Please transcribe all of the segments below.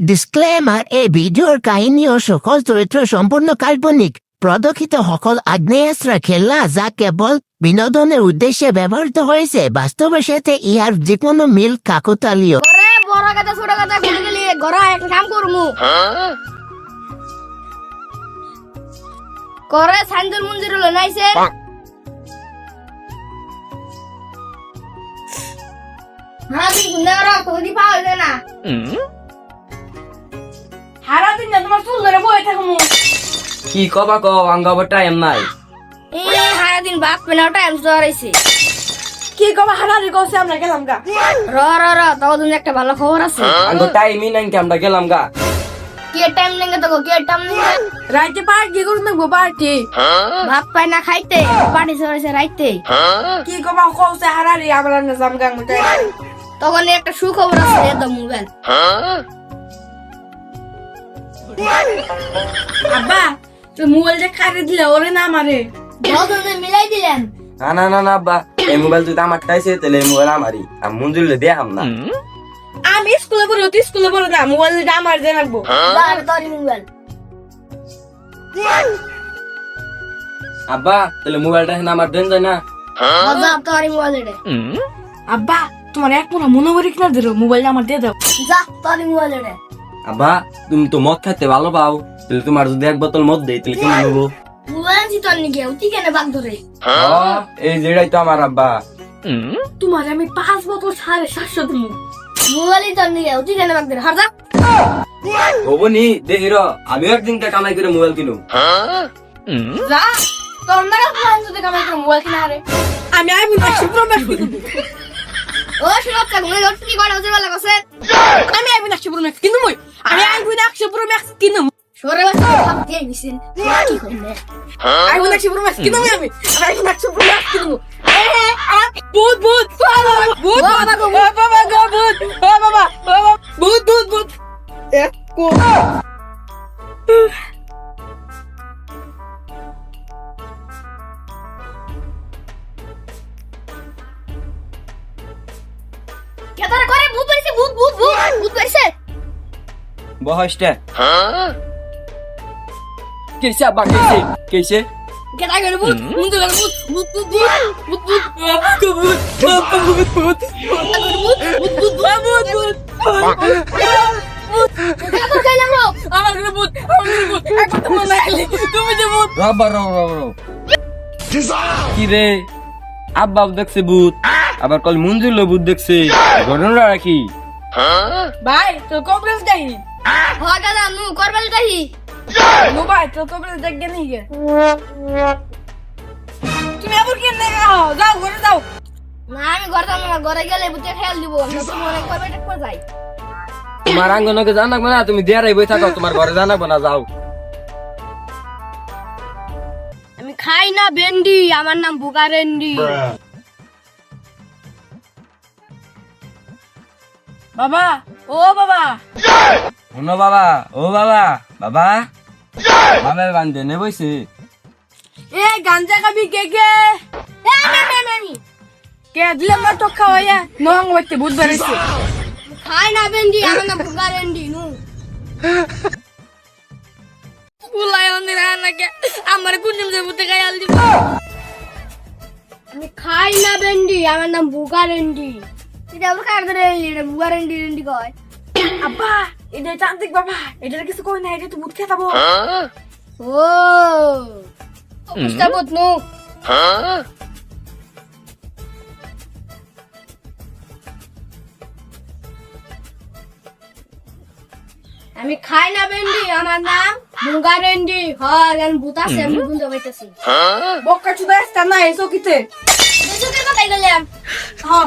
Disclaimer এই ভিডিওর কাহিনী ও সকল চরিত্র সম্পূর্ণ কাল্পনিক। প্রদক্ষিত সকল আগ্নেয়াস্ত্র খেলা যা কেবল বিনোদনের উদ্দেশ্যে ব্যবহৃত হয়েছে বাস্তবের সাথে ইহার যে কোনো মিল কাকতালীয়। বড় কথা ছোট কথা ভুলে গেলি ঘরে একটা কাম করমু। করে সাইন্দুল মঞ্জুর হলো নাইছে। হ্যাঁ তুই গুন্ডা করো কোদি পাওয়া যায় না সারাদিন না তোমার চুল ধরে বয়ে থাকব কি কবা কও আঙ্গাবো টাইম নাই। এই সারাদিন বাপ পেনাও টাইম ধরেছে কি কবা হারারি কইছে আমরা গেলাম গা। র র র তখন একটা ভালো খবর আছে। আঙ্গো টাইমই নাই কি আমরা গেলাম গা। কে টাইম নেঙ্গে তো কে টাইম নেঙ্গে রাইতে পার্টি করুন দেখব পার্টি। ভাত পাই না খাইতে পাটি চড়েছে রাইতে। কি কবা কইছে হারারি আমরা না যাম গা মুটাই তখন একটা সুখবর আছে দে তো মোবাইল। আব্বা তুই মোবাইল যে খাইতে দিলে ওরে না মারে। দুজনে মিলাই দিলেন। না না না না আব্বা এই মোবাইল তুই আমার টাইছে তাহলে এই মোবাইল আমারই। আমি মঞ্জুরলে দে আম না আমি স্কুলে পড়ি তুই স্কুলে পড়ো না মোবাইল দিয়ে আমার দিয়ে রাখব। যার তোরি মোবাইল। আব্বা তাহলে মোবাইলটা এখন আমার দেন যায় না। মজা তোরি মোবাইল এটা আব্বা তোমার এক মনে মনে করি কিনা দিল মোবাইল আমার দিয়ে দাও। যা তোরি মোবাইল এটা আব্বা তুমি তো মদ খাইতে ভালো পাও তাহলে তোমার যদি এক বোতল মদ দেই তাহলে কিনে নেব মোবাইল আনছি তোর নিকে উঠি কেন বাগ ধরে? আহ, এই যেটাই তো আমার আব্বা। তোমার আমি পাঁচ বছর সাড়ে সাতশো তুমি মোবাইলই তোর নিকে উঠি কেন বাগ ধরে? হার যা হবনি দেহির আমিও একদিন কামাই করে মোবাইল কিনু যা তোর না ফোন যদি কামাই করে মোবাইল কিনা আমি আমি একশো প্রো ম্যাক্স কিনবো। ও শুনছ ঘুরে কি করে হচ্ছে ভালো কথা আমি আইফোন একশো প্রো ম্যাক্স কিনবো আমি আইফোন একশো প্রো ম্যাক্স কিনবো সরে দিয়ে গেছেন কি করবে আইফোন একশো প্রো ম্যাক্স কিনবো আমি আইফোন একশো প্রো ম্যাক্স কিনবো ভূত ভূত ভূত বাবা গো বাবা গো ভূত বাবা বাবা ভূত ভূত ভূত কে বয়সটা কেসে আব্বা কেসে কেসে তাই করে ভূত ভূত ভূত তো মনে আব্বা দেখছে ভূত আবার কল মঞ্জুর ভূত দেখছে ঘটনা রাখি ভাই তোর কবরেজ যাই হয়? দাদা নু করবেল তাই নো ভাই তোর কবরেজ দেখ গে নিয়ে তুমি আবার কেন যাও ঘরে যাও। না আমি ঘর যাব না ঘরে গেলে বুতে খেয়াল দিব। নতুন মনে করবে এটা করে যাই? তোমার আঙ্গনকে জানাব না তুমি দেয়ারাই বই থাকো তোমার ঘরে জানাব না যাও। আমি খাই না ভেন্ডি আমার নাম বুকারেন্ডি বাবা ও বাবা। শোনো বাবা ও বাবা বাবা। বাবা বান্ধে নে বইছে। এ গাঞ্জা খাবি কে কে? কে দিলাম না তো খাওয়াইয়া নং হইতে ভূত বেড়েছে খাই না ভেন্ডি আমার নাম বুকারেন্ডি নু। বুলাই অন্দির আনাকে আমার কুঞ্জম যে ভূতে খাইয়াল দিব আমি খাই না ভেন্ডি আমার নাম বুকারেন্ডি এটা আবার কার ধরে এটা বুকারেন্ডি রেন্ডি কয়? আব্বা এটা তান্ত্রিক বাবা এটা কিছু কই না এটা তো ভূত খেতাবো ও বুঝতে বুঝ নু আমি খাই না ভেন্ডি আমার নাম বুকারেন্ডি হয় আমি ভূত আছে আমি বুঝতে পাইতেছি। বক্কা চুদা আসতা না এই চকিতে বেসুকের কথাই গেলাম হ্যাঁ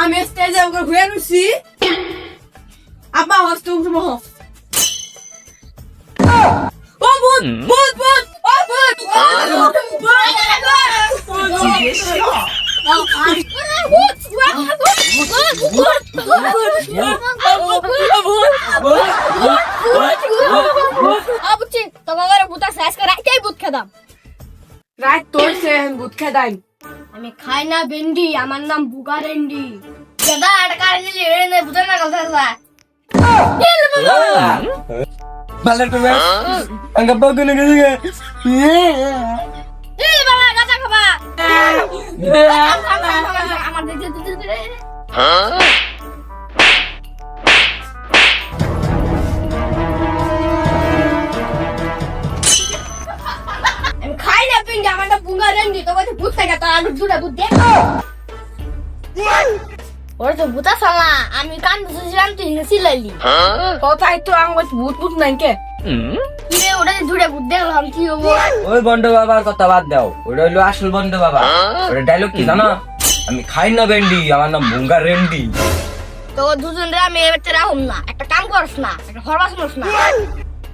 আমি স্টেজে ওকে ঘুরে আনছি আব্বা হস্তে উঠবো ও ভূত ভূত ভূত ও ভূত বুঝছি ভূত খেদাই আমি খাই না ভেন্ডি আমার নাম বুগা রেন্ডি দাদা আটকা কারে নিলি এ নে বুঝা না কথা দাদা তুমি আঙ্গা বাগুনে গেছে এই বাবা গাঁজা খাবা। আমার আলু জুড়ে ভূত দেখ ওর তো ভূতা সালা আমি কান বুঝছিলাম তুই হেসি লাইলি। কথাই তো আমার ভূত ভূত নাই কে? কিরে ওটা জুড়ে ভূত দেখলাম কি হব? ওই বন্ড বাবার কথা বাদ দাও ওটা হইল আসল বন্ড বাবা। ওটা ডায়লগ কি জানো? আমি খাই না ভেন্ডি আমার নাম ভুঙ্গা রেন্ডি। তো দুজন রে আমি এবার রাখুম না। একটা কাম করস না একটা হরবাস করস না।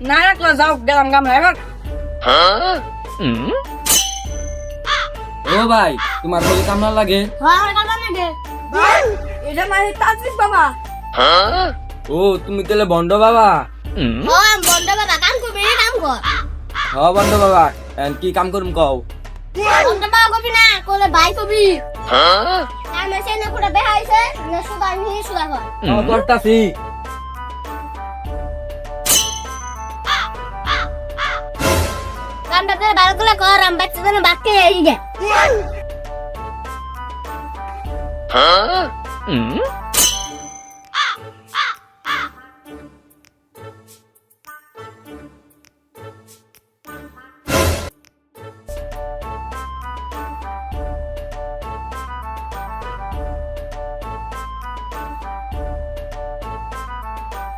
না রাখল যাও গেলাম গাম এখন ও ভাই তোমার বলি কামনা লাগে? হ্যাঁ এটা মানে বাবা। ও তুমি তাহলে বন্ড বাবা? ও বন্ধ বাবা কাম করবি রে কাম কর। হ বন্ড বাবা কি কাম করুম কও? বাবা করবি না কোলে ভাই সে না কুড়া বেহাইছে না সুদা নি সুদা কর। হ, করতাছি। কামটা করে ভালো করে কর আমি বাচ্চা যেন বাক্যে এই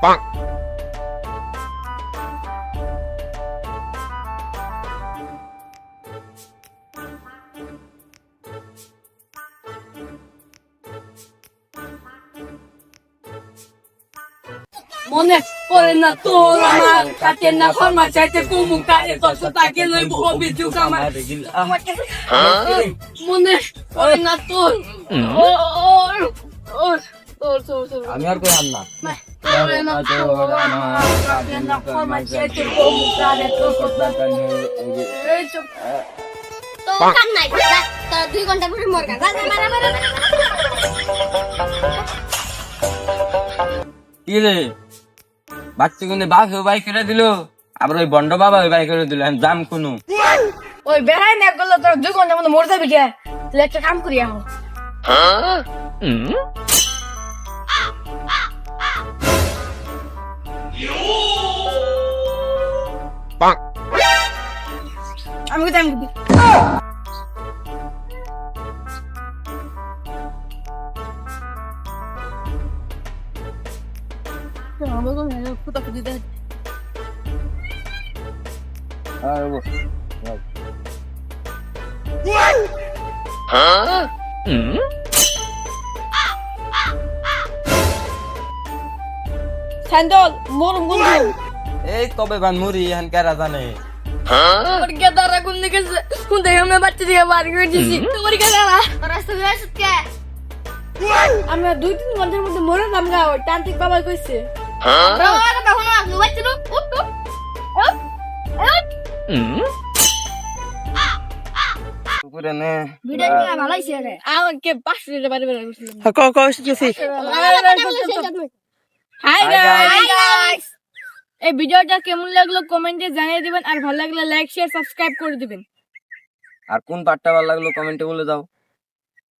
গে মনে পড়ে না তোর আমার। কাটে না ফরমা চাইতে কুমু কারে দশ তাকে লইব অভিযোগ আমার। মনে পড়ে না তোর। ও ও ও তোর তোর তোর। আমি আর কই আম না দুই ঘণ্টা পরে মারা মারা বাচ্চা কিন্তু বাপ বাই করে দিল। আবার ওই বন্ড বাবা বাই করে দিল আমি যাম কোনো। ওই বেড়াই না করলে তোর দুই ঘণ্টার মধ্যে মরে যাবি কে? তাহলে একটা কাম করি এখন। আমি কোথায় খুঁজে দেয় স্যান্ডল মোর বন্ধু এই কবে বান মুড়ি এখন কেরা জানে? আমার গেদারা কোন দিকে কোন দিকে আমি বাচ্চা দিয়ে বার করে দিছি তোমার গেদারা রাস্তা দিয়ে আসুত কে? আমরা দুই তিন ঘণ্টার মধ্যে মরে নাম গা ওই তান্ত্রিক বাবা কইছে। এই ভিডিওটা কেমন লাগল কমেন্টে জানিয়ে দিবেন আর লাগলে লাইক সাবস্ক্রাইব করে দিবেন আর কোন পার্টটা ভালো লাগল কমেন্টে বলে দাও।